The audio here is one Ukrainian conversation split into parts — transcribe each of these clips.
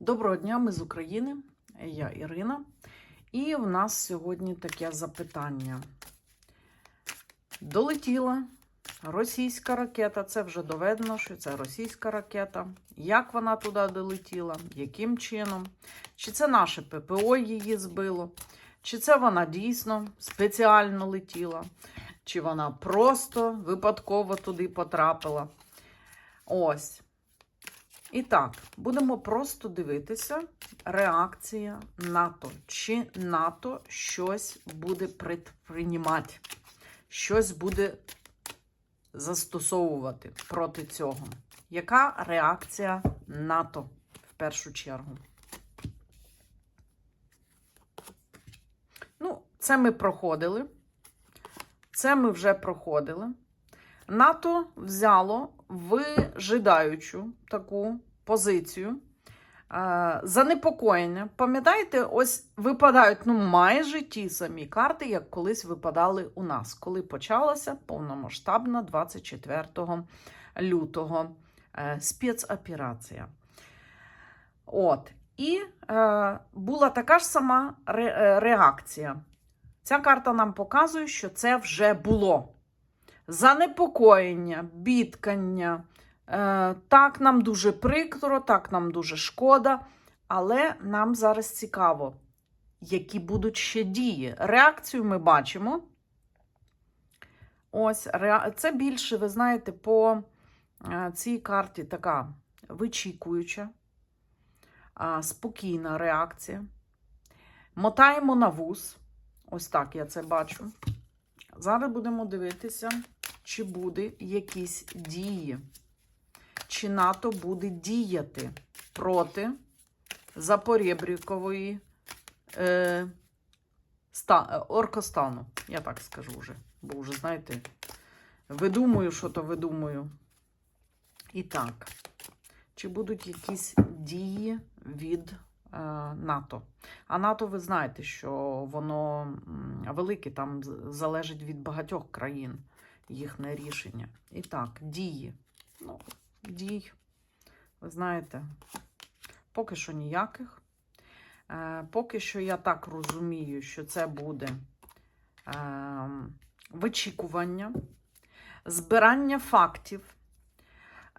Доброго дня, ми з України. Я Ірина. І в нас сьогодні таке запитання. Долетіла російська ракета. Це вже доведено, що це російська ракета. Як вона туди долетіла? Яким чином? Чи це наше ППО її збило? Чи це вона дійсно спеціально летіла? Чи вона просто випадково туди потрапила? Ось. І так, будемо просто дивитися реакція НАТО. Чи НАТО щось буде предприймати, щось буде застосовувати проти цього. Яка реакція НАТО в першу чергу? Ну, це ми проходили. Це ми вже проходили. НАТО взяло вижидаючу таку позицію. е, Занепокоєння. Пам'ятаєте, ось випадають ну, майже ті самі карти, як колись випадали у нас, коли почалася повномасштабна 24 лютого е, спецоперація. От. І е, була така ж сама ре, е, реакція. Ця карта нам показує, що це вже було занепокоєння, бідкання. Е, так, нам дуже прикро, так, нам дуже шкода, але нам зараз цікаво, які будуть ще дії. Реакцію ми бачимо. Ось, це більше, ви знаєте, по е, цій карті така вичікуюча, спокійна реакція. Мотаємо на вуз. Ось так я це бачу. Зараз будемо дивитися, чи буде якісь дії, чи НАТО буде діяти проти Запорєбрікової е, ста, оркостану. Я так скажу вже. Бо вже, знаєте, видумую, що то видумую. І так, чи будуть якісь дії від е, НАТО? А НАТО, ви знаєте, що воно велике, там залежить від багатьох країн їхнє рішення. І так, дії. Ну, дій, ви знаєте, поки що ніяких. Е, поки що я так розумію, що це буде е, вичікування, збирання фактів.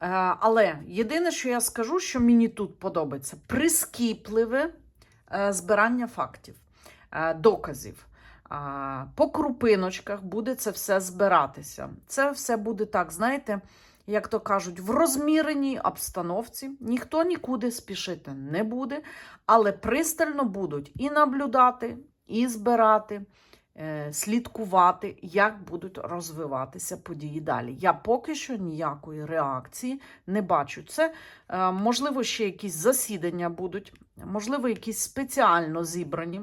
Е, але єдине, що я скажу, що мені тут подобається, прискіпливе е, збирання фактів, е, доказів. По крупиночках буде це все збиратися. Це все буде так, знаєте, як то кажуть, в розміреній обстановці. Ніхто нікуди спішити не буде, але пристально будуть і наблюдати, і збирати, е, слідкувати, як будуть розвиватися події далі. Я поки що ніякої реакції не бачу. Це, е, можливо, ще якісь засідання будуть, можливо, якісь спеціально зібрані.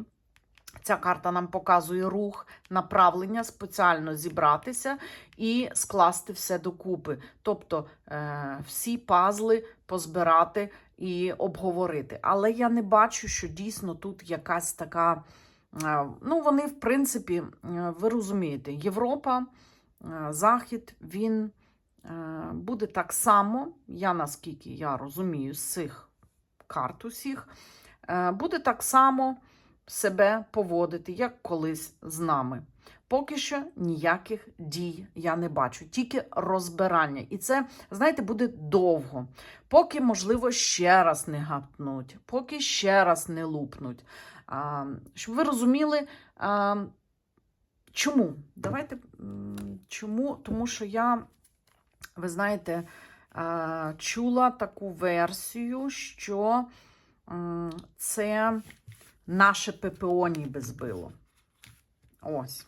Ця карта нам показує рух, направлення, спеціально зібратися і скласти все докупи. Тобто е, всі пазли позбирати і обговорити. Але я не бачу, що дійсно тут якась така. е, Ну, вони, в принципі, е, ви розумієте, Європа, Захід, він буде так само, я наскільки я розумію, з цих карт усіх, буде так само себе поводити, як колись з нами. Поки що ніяких дій я не бачу, тільки розбирання. І це, знаєте, буде довго. Поки, можливо, ще раз не гатнуть, поки ще раз не лупнуть. А, щоб ви розуміли, а, чому? Давайте чому? Тому що я, ви знаєте, а, чула таку версію, що це наше ППО ніби збило. Ось.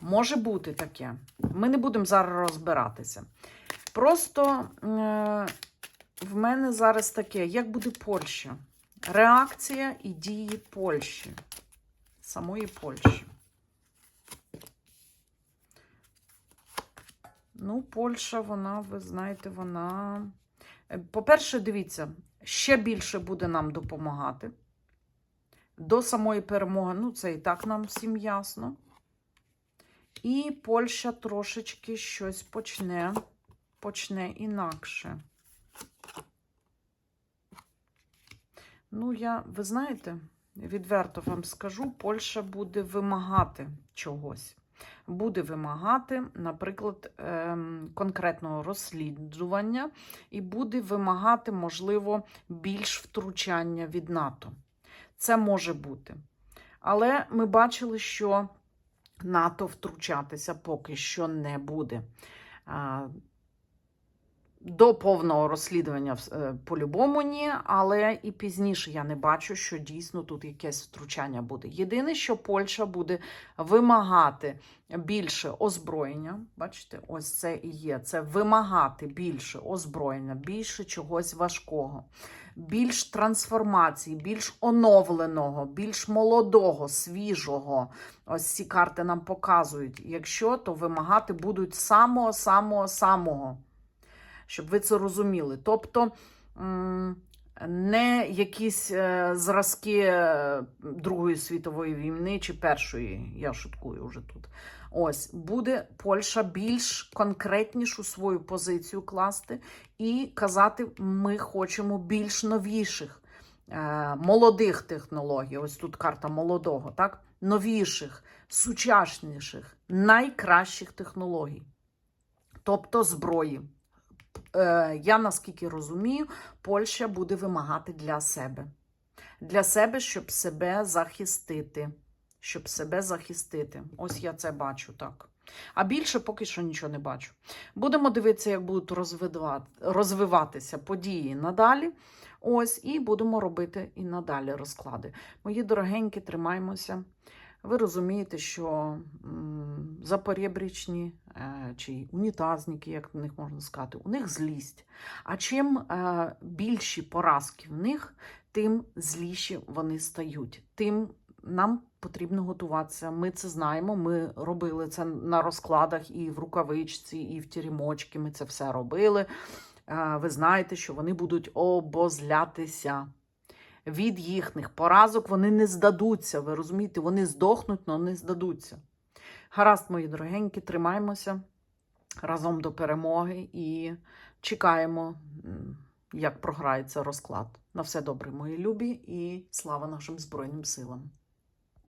Може бути таке. Ми не будемо зараз розбиратися. Просто е, в мене зараз таке, як буде Польща? Реакція і дії Польщі. Самої Польщі. Ну, Польща, вона, ви знаєте, вона. Е, По-перше, дивіться, ще більше буде нам допомагати до самої перемоги. Ну, це і так нам всім ясно. І Польща трошечки щось почне, почне інакше. Ну, я, ви знаєте, відверто вам скажу, Польща буде вимагати чогось. Буде вимагати, наприклад, ем, конкретного розслідування, і буде вимагати, можливо, більш втручання від НАТО. Це може бути. Але ми бачили, що НАТО втручатися поки що не буде. До повного розслідування е, по-любому ні, але і пізніше я не бачу, що дійсно тут якесь втручання буде. Єдине, що Польща буде вимагати більше озброєння. Бачите, ось це і є. Це вимагати більше озброєння, більше чогось важкого, більш трансформації, більш оновленого, більш молодого, свіжого. Ось ці карти нам показують. Якщо, то вимагати будуть самого, самого, самого. Щоб ви це розуміли. Тобто не якісь е, зразки е, Другої світової війни чи Першої, я шуткую вже тут. Ось буде Польща більш конкретнішу свою позицію класти і казати, ми хочемо більш новіших, е, молодих технологій. Ось тут карта молодого, так? Новіших, сучасніших, найкращих технологій, тобто зброї. Е, я наскільки розумію, Польща буде вимагати для себе. Для себе, щоб себе захистити. Щоб себе захистити. Ось я це бачу так. А більше поки що нічого не бачу. Будемо дивитися, як будуть розвивати, розвиватися події надалі. Ось, і будемо робити і надалі розклади. Мої дорогенькі, тримаємося. Ви розумієте, що запорєбрічні чи унітазники, як в них можна сказати, у них злість. А чим е, більші поразки в них, тим зліші вони стають. Тим нам потрібно готуватися. Ми це знаємо. Ми робили це на розкладах і в рукавичці, і в тірімочки. Ми це все робили. Е, ви знаєте, що вони будуть обозлятися. Від їхніх поразок вони не здадуться. Ви розумієте, вони здохнуть, але не здадуться. Гаразд, мої дорогенькі, тримаємося разом до перемоги і чекаємо, як програється розклад. На все добре, мої любі, і слава нашим Збройним силам.